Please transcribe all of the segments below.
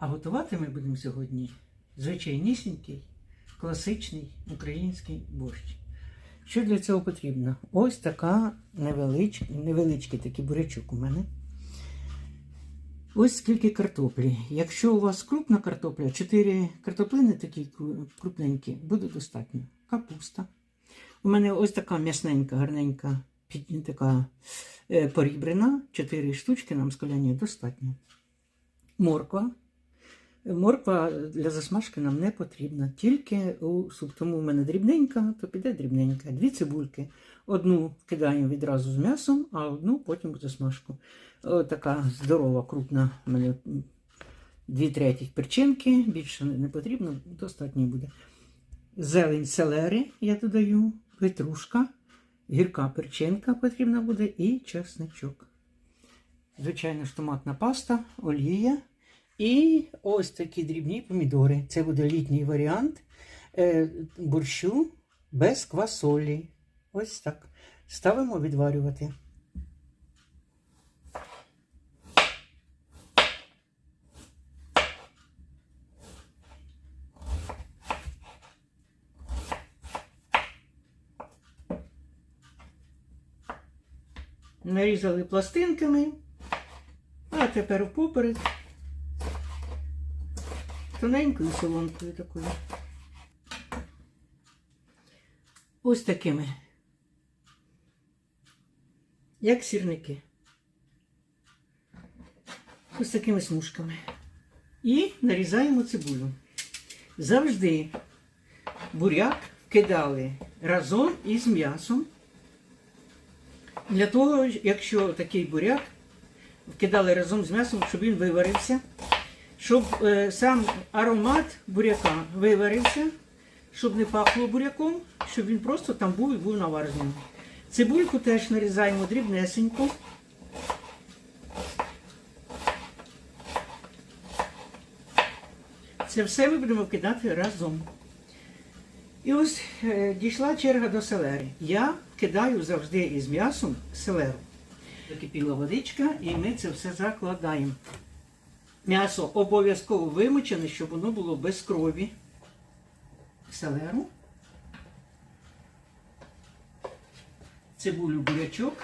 А готувати ми будемо сьогодні звичайнісінький, класичний український борщ. Що для цього потрібно? Ось така невелич... невеличкий такий бурячок у мене. Ось скільки картоплі. Якщо у вас крупна картопля, 4 картоплини такі крупненькі, буде достатньо. Капуста. У мене ось така м'ясненька, гарненька, така е, порібрена. 4 штучки нам скляні достатньо. Морква. Морква для засмажки нам не потрібна, тільки у суп. Тому у мене дрібненька, то піде дрібненька. Дві цибульки. Одну кидаємо відразу з м'ясом, а одну потім у засмажку. Така здорова, крупна у мене дві третіх перчинки, більше не потрібно, достатньо буде. Зелень селери я додаю, петрушка, гірка перчинка потрібна буде і чесничок. Звичайно ж, томатна паста, олія. І ось такі дрібні помідори. Це буде літній варіант е, борщу без квасолі. Ось так. Ставимо відварювати. Нарізали пластинками, а тепер впоперек тоненькою солонкою такою. Ось такими. Як сірники. Ось такими смужками. І нарізаємо цибулю. Завжди буряк кидали разом із м'ясом. Для того, якщо такий буряк кидали разом з м'ясом, щоб він виварився, щоб е, сам аромат буряка виварився, щоб не пахло буряком, щоб він просто там був і був наварений. Цибульку теж нарізаємо дрібнесенько. Це все ми будемо кидати разом. І ось е, дійшла черга до селери. Я кидаю завжди із м'ясом селеру. Закипіла водичка, і ми це все закладаємо. М'ясо обов'язково вимочене, щоб воно було без крові. Селеру. Цибулю бурячок.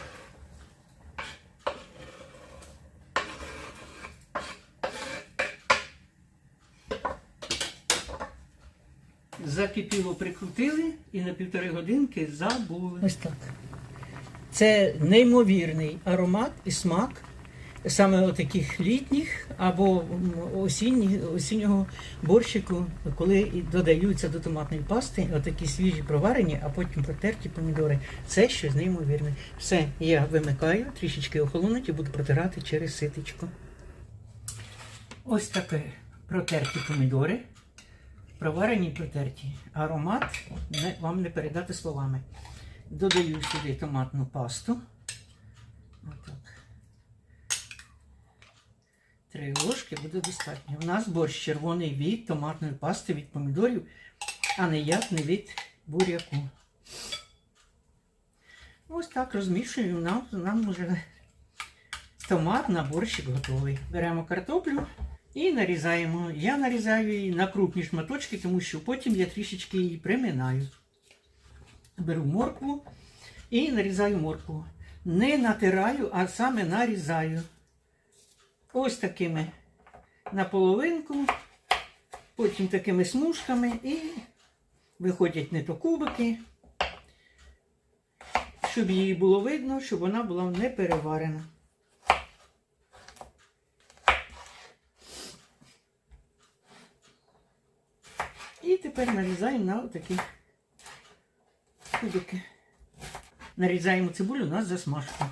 Закипіло, прикрутили і на півтори годинки забули. Ось так. Це неймовірний аромат і смак саме таких літніх або осінніх, осіннього борщику, коли додаються до томатної пасти отакі свіжі проварені, а потім протерті помідори. Це щось неймовірне. Все, я вимикаю, трішечки охолонуть і буду протирати через ситечко. Ось таке протерті помідори. Проварені і протерті. Аромат не, вам не передати словами. Додаю сюди томатну пасту. Отак. Три ложки буде достатньо. У нас борщ червоний від томатної пасти від помідорів, а не від буряку. Ось так розмішуємо. Нам, нам вже томат на борщик готовий. Беремо картоплю і нарізаємо. Я нарізаю її на крупні шматочки, тому що потім я трішечки її приминаю. Беру моркву і нарізаю моркву. Не натираю, а саме нарізаю. Ось такими на половинку, потім такими смужками і виходять не то кубики, щоб її було видно, щоб вона була не переварена. І тепер нарізаємо на отакі кубики. Нарізаємо цибулю на засмажку.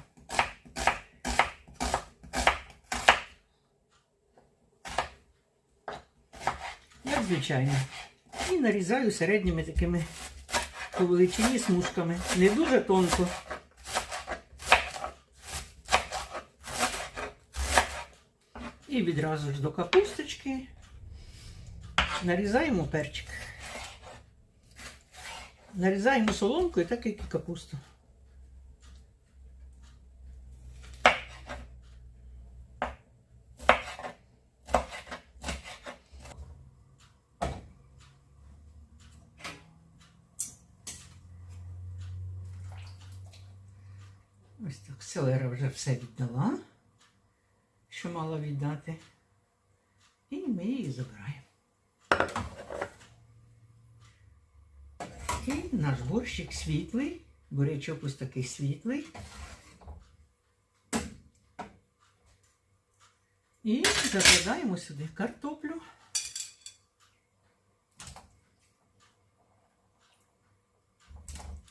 Звичайно. І нарізаю середніми такими по величині смужками. Не дуже тонко. І відразу ж до капусточки нарізаємо перчик. Нарізаємо соломкою, так як і капусту. Ось так, селера вже все віддала, що мала віддати. І ми її забираємо. І наш борщик світлий, бурячок ось такий світлий. І закладаємо сюди картоплю.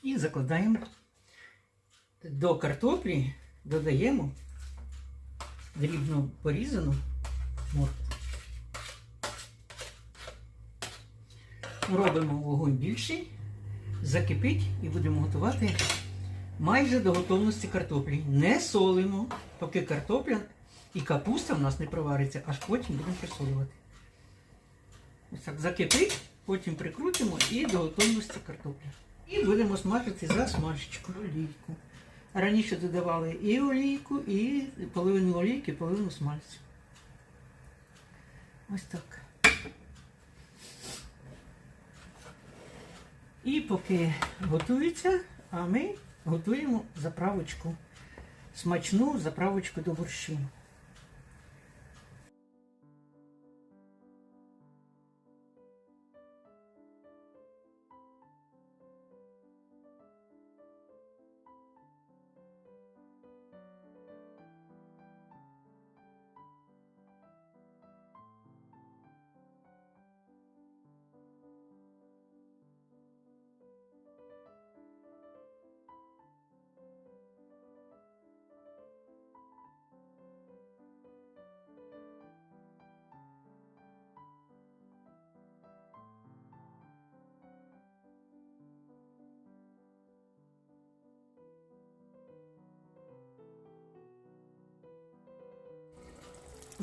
І закладаємо до картоплі, додаємо дрібно порізану моркву. Робимо вогонь більший, закипить і будемо готувати майже до готовності картоплі. Не солимо, поки картопля і капуста в нас не провариться, аж потім будемо присолювати. Ось так закипить, потім прикрутимо і до готовності картопля. І будемо смажити за смажечку олійку. Раніше додавали і олійку, і половину олійки, половину смальцю. Ось так. І поки готується, а ми готуємо заправочку, смачну заправочку до борщу.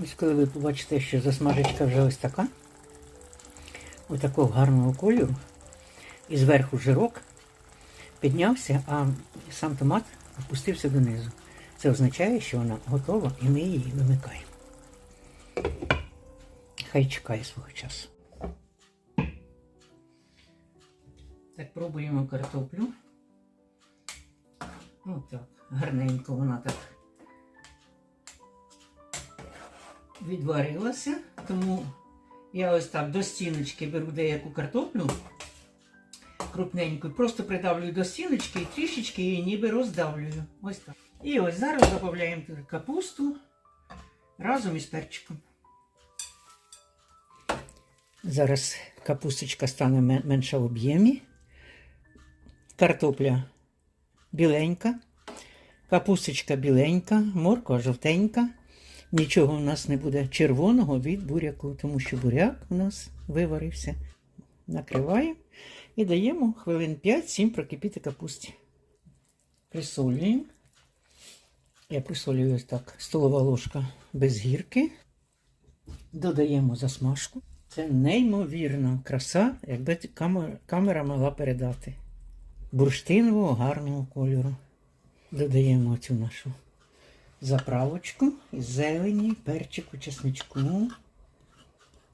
Ось коли ви побачите, що засмажечка вже ось така, ось такого гарного кольору, і зверху жирок піднявся, а сам томат опустився донизу. Це означає, що вона готова і ми її вимикаємо. Хай чекає свого часу. Так, пробуємо картоплю. Отак, гарненько вона так відварилася, тому я ось так до стіночки беру деяку картоплю крупненьку, просто придавлюю до стіночки і трішечки її ніби роздавлюю. Ось так. І ось зараз додаємо капусту разом із перчиком. Зараз капусточка стане менша в об'ємі. Картопля біленька, капусточка біленька, морква жовтенька. Нічого у нас не буде червоного від буряку, тому що буряк у нас виварився. Накриваємо і даємо хвилин 5-7 прокипіти капусті. Присолюємо. Я присолюю ось так. Столова ложка без гірки. Додаємо засмажку. Це неймовірна краса, якби камера могла передати. Бурштинового гарного кольору. Додаємо цю нашу заправочку із зелені, перчику, чесничку.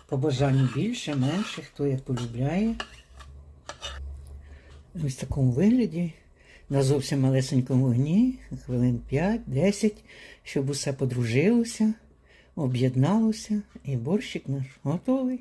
По бажанню більше, менше, хто як полюбляє. Ось в такому вигляді, на зовсім малесенькому вогні, хвилин 5-10, щоб усе подружилося, об'єдналося, і борщик наш готовий.